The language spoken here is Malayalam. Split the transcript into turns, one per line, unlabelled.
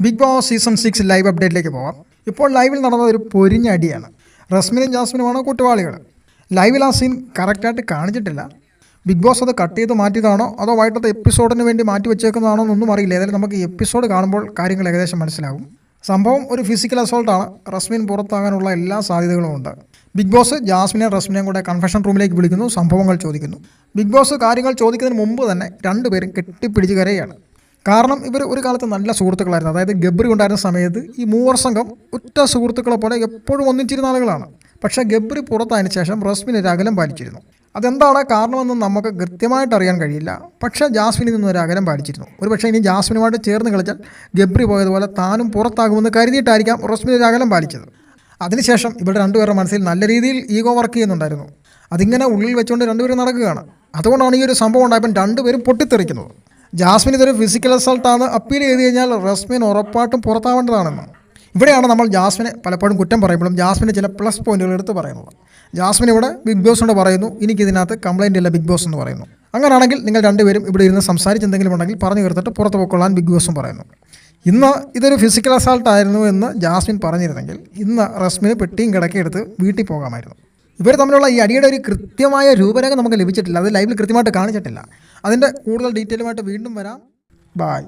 Bigg Boss season six live അപ്ഡേറ്റിലേക്ക് പോവാം. ഇപ്പോൾ ലൈവിൽ നടന്ന ഒരു പൊരിഞ്ഞ അടിയാണ്. റസ്മിനും ജാസ്മിനുമാണ് കുറ്റവാളികൾ. ലൈവിൽ ആ സീൻ കറക്റ്റായിട്ട് കാണിച്ചിട്ടില്ല. ബിഗ് ബോസ് അത് കട്ട് ചെയ്ത് മാറ്റിയതാണോ? അതോ വൈകിട്ടത്തെ എപ്പിസോഡിന് വേണ്ടി മാറ്റി വെച്ചേക്കുന്നതാണോ എന്നൊന്നും അറിയില്ല. ഏതായാലും നമുക്ക് എപ്പിസോഡ് കാണുമ്പോൾ കാര്യങ്ങൾ ഏകദേശം മനസ്സിലാവും. സംഭവം ഒരു ഫിസിക്കൽ അസോൾട്ടാണ് റസ്മിൻ പുറത്താകാനുള്ള എല്ലാ സാധ്യതകളും ഉണ്ട്. ബിഗ് ബോസ് ജാസ്മിനെ റസ്മിനെയും കൂടെ കൺഫെഷൻ റൂമിലേക്ക് വിളിക്കുന്നു സംഭവങ്ങൾ ചോദിക്കുന്നു. ബിഗ് ബോസ് കാര്യങ്ങൾ ചോദിക്കുന്നതിന് മുമ്പ് തന്നെ രണ്ടുപേരും കെട്ടിപ്പിടിച്ച് കരയാണ് കാരണം ഇവർ ഒരു കാലത്ത് നല്ല സുഹൃത്തുക്കളായിരുന്നു. അതായത് ഗബ്രി ഉണ്ടായിരുന്ന സമയത്ത് ഈ മൂവർ സംഘം ഉറ്റ സുഹൃത്തുക്കളെ പോലെ എപ്പോഴും ഒന്നിച്ചിരുന്ന ആളുകളാണ്. പക്ഷേ ഗബ്രി പുറത്തായതിനു ശേഷം റസ്മിന് ഒരു അകലം പാലിച്ചിരുന്നു. അതെന്താണ് കാരണമെന്ന് നമുക്ക് കൃത്യമായിട്ട് അറിയാൻ കഴിയില്ല. പക്ഷേ ജാസ്മിനിൽ നിന്ന് ഒരു അകലം പാലിച്ചിരുന്നു ഒരു പക്ഷേ ഇനി ജാസ്മിനുമായിട്ട് ചേർന്ന് കളിച്ചാൽ ഗബ്രി പോയതുപോലെ താനും പുറത്താകുമെന്ന് കരുതിയിട്ടായിരിക്കാം റസ്മിൻ ഒരു അകലം പാലിച്ചത് അതിനുശേഷം ഇവരുടെ രണ്ടുപേരുടെ മനസ്സിൽ നല്ല രീതിയിൽ ഈഗോ വർക്ക് ചെയ്യുന്നുണ്ടായിരുന്നു. അതിങ്ങനെ ഉള്ളിൽ വെച്ചുകൊണ്ട് രണ്ടുപേരും നടക്കുകയാണ്. അതുകൊണ്ടാണ് ഈ ഒരു സംഭവം ഉണ്ടായപ്പോൾ രണ്ടുപേരും പൊട്ടിത്തെറിക്കുന്നത്. ജാസ്മിൻ ഇതൊരു ഫിസിക്കൽ അസൾട്ടാണ് അപ്പീൽ ചെയ്ത് കഴിഞ്ഞാൽ റസ്മിൻ ഉറപ്പായിട്ടും പുറത്താവേണ്ടതാണെന്ന്. ഇവിടെയാണ് നമ്മൾ ജാസ്മിനെ പലപ്പോഴും കുറ്റം പറയുമ്പോഴും ജാസ്മിന് ചില പ്ലസ് പോയിന്റുകൾ എടുത്ത് പറയുന്നത്. ജാസ്മിൻ ഇവിടെ ബിഗ് ബോസിനോട് പറയുന്നു. എനിക്കിതിനകത്ത് കംപ്ലൈന്റ് ഇല്ല ബിഗ് ബോസ് എന്ന് പറയുന്നു. അങ്ങനെയാണെങ്കിൽ നിങ്ങൾ രണ്ടുപേരും ഇവിടെ ഇരുന്ന് സംസാരിച്ച് എന്തെങ്കിലും ഉണ്ടെങ്കിൽ പറഞ്ഞു തീർത്തിട്ട് പുറത്ത് പോയിക്കൊള്ളാൻ ബിഗ് ബോസും പറയുന്നു. ഇന്ന് ഇതൊരു ഫിസിക്കൽ അസാൾട്ട് ആയിരുന്നു എന്ന് ജാസ്മിൻ പറഞ്ഞിരുന്നെങ്കിൽ ഇന്ന് റസ്മിന് പെട്ടിയും കിടക്കിയെടുത്ത് വീട്ടിൽ പോകാമായിരുന്നു. ഇവർ തമ്മിലുള്ള ഈ അടിയുടെ ഒരു കൃത്യമായ രൂപരേഖ നമുക്ക് ലഭിച്ചിട്ടില്ല. അത് ലൈവിൽ കൃത്യമായിട്ട് കാണിച്ചിട്ടില്ല. അതിന്റെ കൂടുതൽ ഡീറ്റെയിലുമായിട്ട് വീണ്ടും വരാം. ബായ്